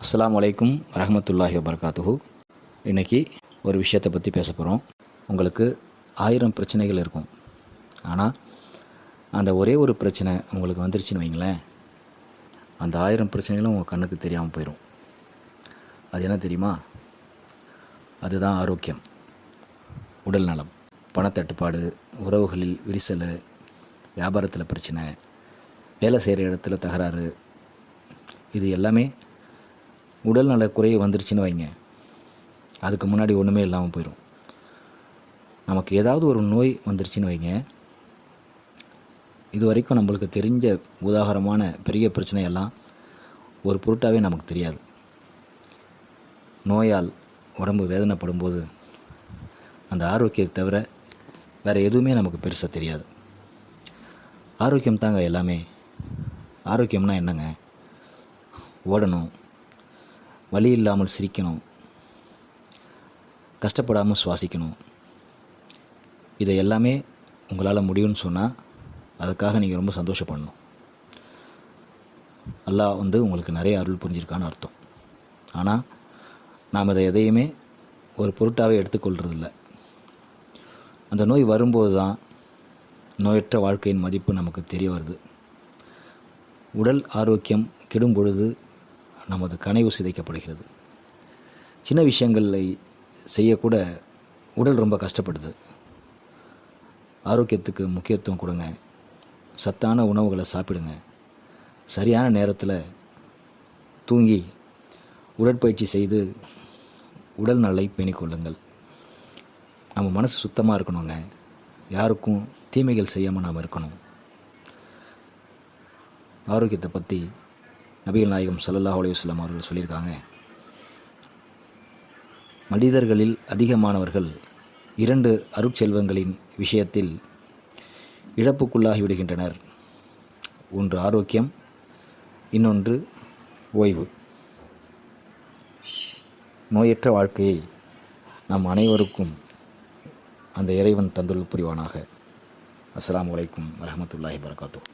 அஸ்லாம் வலைக்கும் வரமத்துல்லாஹி வபர்காத்துஹூ இன்றைக்கி ஒரு விஷயத்தை பற்றி பேச போகிறோம் உங்களுக்கு ஆயிரம் பிரச்சனைகள் இருக்கும். ஆனால் அந்த ஒரே ஒரு பிரச்சனை உங்களுக்கு வந்துருச்சுன்னு வைங்களேன். அந்த ஆயிரம் பிரச்சனைகளும் உங்கள் கண்ணுக்கு தெரியாமல் போயிடும் அது என்ன தெரியுமா? அதுதான் ஆரோக்கியம். உடல் நலம் பணத்தட்டுப்பாடு உறவுகளில் விரிசல் வியாபாரத்தில் பிரச்சனை வேலை செய்கிற இடத்துல தகராறு. இது எல்லாமே உடல் நல குறைய வந்துருச்சுன்னு வைங்க. அதுக்கு முன்னாடி ஒன்றுமே இல்லாமல் போயிடும் நமக்கு ஏதாவது ஒரு நோய் வந்துருச்சுன்னு வைங்க. இது வரைக்கும் நம்மளுக்கு தெரிஞ்ச உதாகரமான பெரிய பிரச்சனையெல்லாம் ஒரு பொருட்டாகவே நமக்கு தெரியாது. நோயால் உடம்பு வேதனைப்படும் போது அந்த ஆரோக்கியத்தை தவிர வேறு எதுவுமே நமக்கு பெருசாக தெரியாது. ஆரோக்கியம் தாங்க எல்லாமே. ஆரோக்கியம்னா என்னங்க? ஓடணும். வலி இல்லாமல் சிரிக்கணும். கஷ்டப்படாமல் சுவாசிக்கணும். இதை எல்லாமே உங்களால் முடியும்னு சொன்னால் அதுக்காக நீங்கள் ரொம்ப சந்தோஷப்படணும். அல்லாஹ் வந்து உங்களுக்கு நிறைய அருள் புரிஞ்சிருக்கான்னு அர்த்தம். ஆனால் நாம் இதை எதையுமே ஒரு பொருட்டாகவே எடுத்துக்கொள்கிறதில்ல அந்த நோய் வரும்போது தான் நோயற்ற வாழ்க்கையின் மதிப்பு நமக்கு தெரிய வருது. உடல் ஆரோக்கியம் கெடும் பொழுது நமது கனவு சிதைக்கப்படுகிறது. சின்ன விஷயங்களை செய்யக்கூட உடல் ரொம்ப கஷ்டப்படுது. ஆரோக்கியத்துக்கு முக்கியத்துவம் கொடுங்க. சத்தான உணவுகளை சாப்பிடுங்க. சரியான நேரத்தில் தூங்கி உடற்பயிற்சி செய்து உடல் நலை பேணிக்கொள்ளுங்கள் நம்ம மனசு சுத்தமாக இருக்கணுங்க. யாருக்கும் தீமைகள் செய்யாமல் நாம் இருக்கணும். ஆரோக்கியத்தை பற்றி நபிகள் நாயகம் ஸல்லல்லாஹு அலையுஸ்லாம் அவர்கள் சொல்லியிருக்காங்க. மனிதர்களில் அதிகமானவர்கள் இரண்டு அருட்செல்வங்களின் விஷயத்தில் இழப்புக்குள்ளாகி விடுகின்றனர். ஒன்று ஆரோக்கியம் இன்னொன்று ஓய்வு. நோயற்ற வாழ்க்கையை நம் அனைவருக்கும் அந்த இறைவன் தந்துள் புரிவானாக. அஸ்லாம் வலைக்கும் வரமத்துல்லாஹி வரகாத்தூர்